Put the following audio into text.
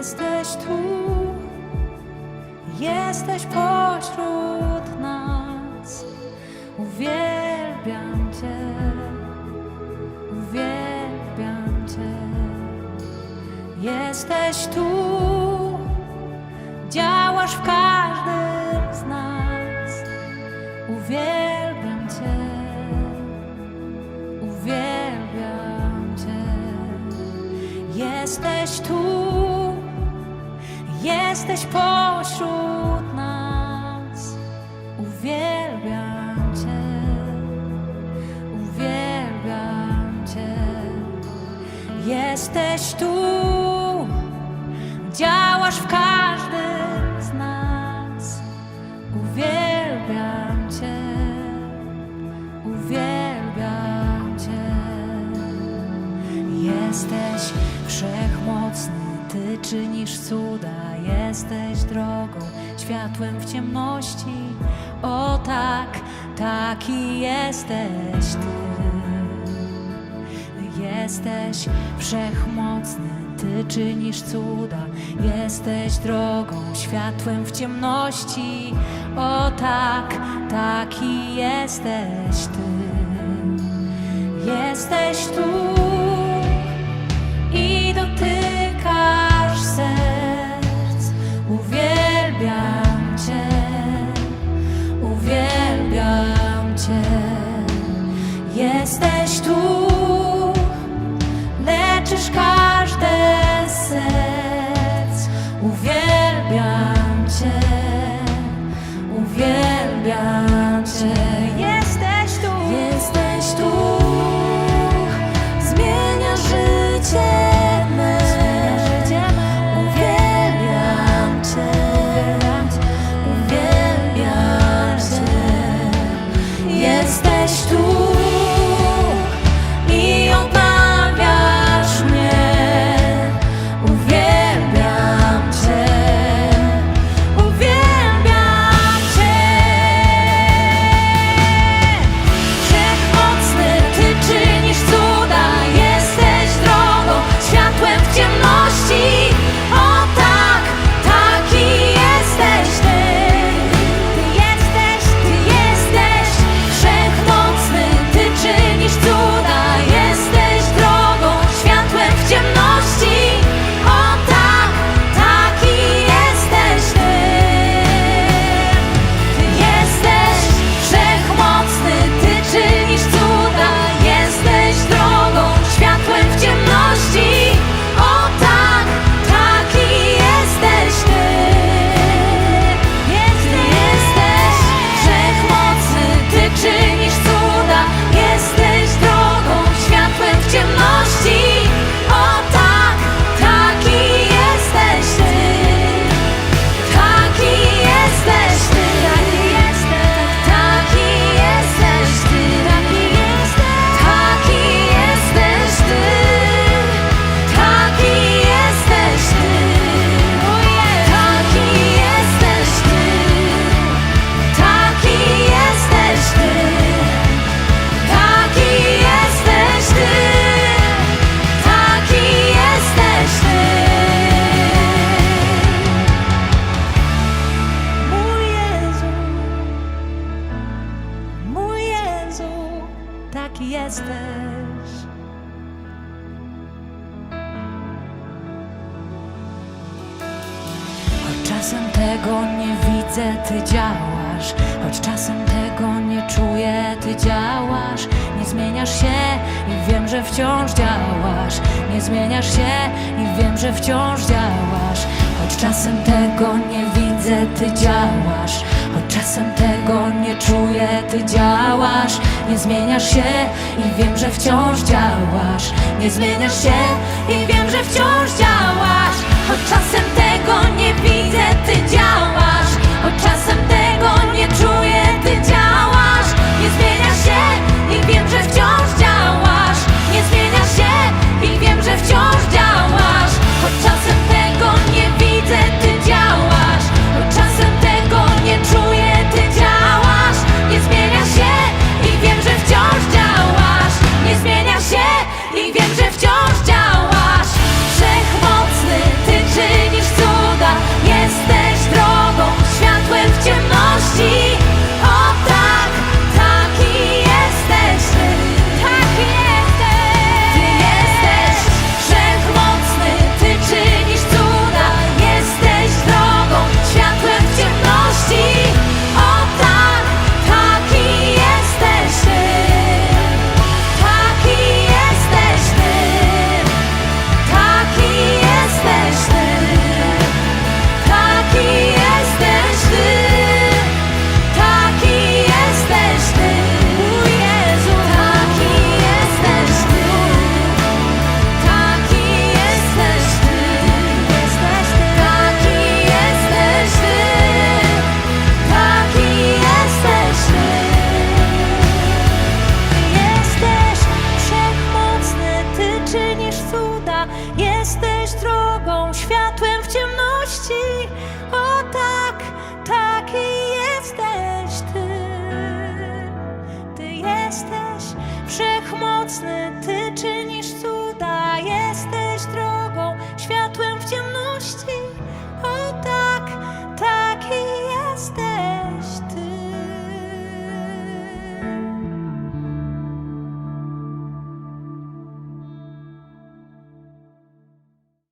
Jesteś tu, jesteś pośród nas. Uwielbiam Cię, uwielbiam Cię. Jesteś tu, działasz w każdym z nas. Uwielbiam Cię, uwielbiam Cię. Jesteś tu, jesteś pośród nas. Uwielbiam Cię, uwielbiam Cię. Jesteś tu, działasz w każdym z nas. Uwielbiam Cię, uwielbiam Cię. Jesteś wszechmocny, Ty czynisz cuda, jesteś drogą, światłem w ciemności. O tak, taki jesteś Ty. Jesteś wszechmocny, Ty czynisz cuda, jesteś drogą, światłem w ciemności. O tak, taki jesteś Ty. Jesteś tu jesteś. Choć czasem tego nie widzę, Ty działasz. Choć czasem tego nie czuję, Ty działasz. Nie zmieniasz się i wiem, że wciąż działasz. Nie zmieniasz się i wiem, że wciąż działasz. Choć czasem tego nie widzę, Ty działasz. Choć czasem tego nie czuję, Ty działasz. Nie zmieniasz się i wiem, że wciąż działasz. Nie zmieniasz się i wiem, że wciąż widzę, działasz.